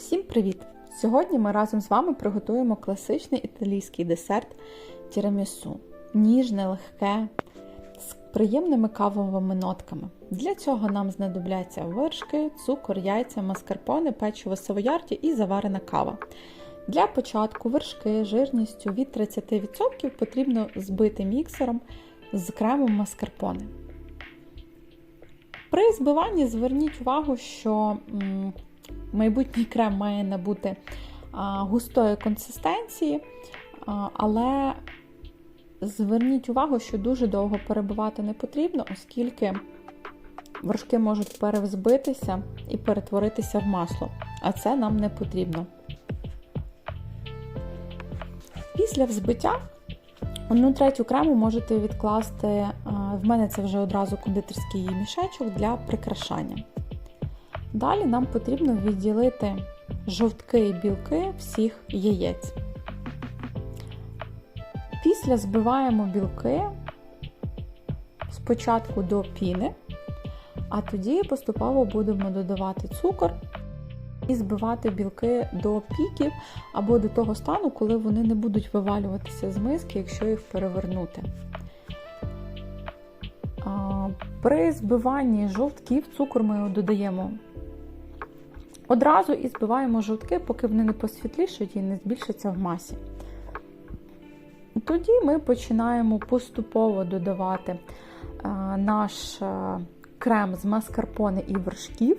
Всім привіт! Сьогодні ми разом з вами приготуємо класичний італійський десерт тірамісу. Ніжне, легке, з приємними кавовими нотками. Для цього нам знадобляться вершки, цукор, яйця, маскарпоне, печиво савоярді і заварена кава. Для початку вершки жирністю від 30% потрібно збити міксером з кремом маскарпоне. При збиванні зверніть увагу, що майбутній крем має набути густої консистенції, але зверніть увагу, що дуже довго перебивати не потрібно, оскільки вершки можуть перевзбитися і перетворитися в масло, а це нам не потрібно. Після взбиття Одну третю крему можете відкласти, в мене це вже одразу кондитерський мішечок для прикрашання. Далі нам потрібно відділити жовтки і білки всіх яєць. Після збиваємо білки спочатку до піни, а тоді поступово будемо додавати цукор і збивати білки до піків або до того стану, коли вони не будуть вивалюватися з миски, якщо їх перевернути. При збиванні жовтків цукор ми додаємо одразу і збиваємо жовтки, поки вони не посвітлішають і не збільшаться в масі. Тоді ми починаємо поступово додавати наш крем з маскарпоне і вершків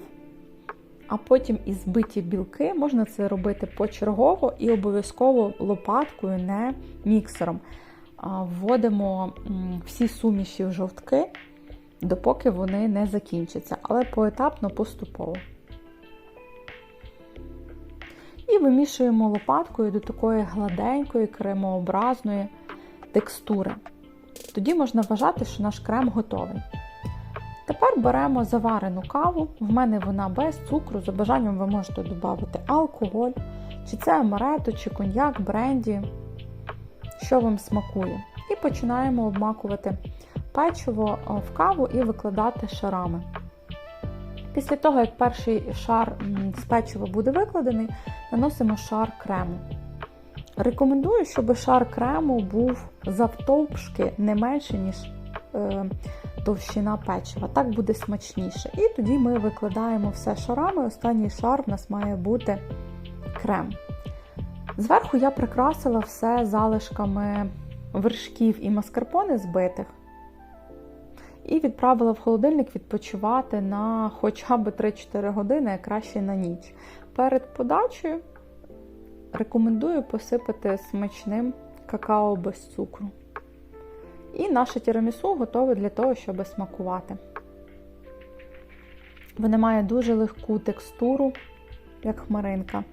а потім і збиті білки. Можна це робити почергово і обов'язково лопаткою, не міксером. Вводимо всі суміші в жовтки, допоки вони не закінчаться, але поетапно поступово. І вимішуємо лопаткою до такої гладенької, кремообразної текстури. Тоді можна вважати, що наш крем готовий. Тепер беремо заварену каву, в мене вона без цукру, за бажанням ви можете додати алкоголь, чи це амарето, чи коньяк, бренді, що вам смакує. І починаємо обмакувати печиво в каву і викладати шарами. Після того, як перший шар з печива буде викладений, наносимо шар крему. Рекомендую, щоб шар крему був завтовшки не менше, ніж е, товщина печива. Так буде смачніше. І тоді ми викладаємо все шарами. Останній шар в нас має бути крем. Зверху я прикрасила все залишками вершків і маскарпоне збитих. І відправила в холодильник відпочивати на хоча б 3-4 години, а краще на ніч. Перед подачею рекомендую посипати смачним какао без цукру. І наше тірамісу готове для того, щоб смакувати. Воно має дуже легку текстуру, як хмаринка,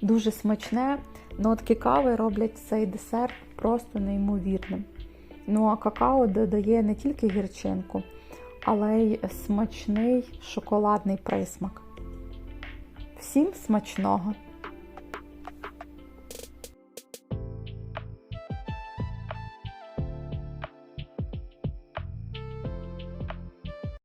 дуже смачне. Нотки кави роблять цей десерт просто неймовірним. Ну а какао додає не тільки гірчинку, але й смачний шоколадний присмак. Всім смачного!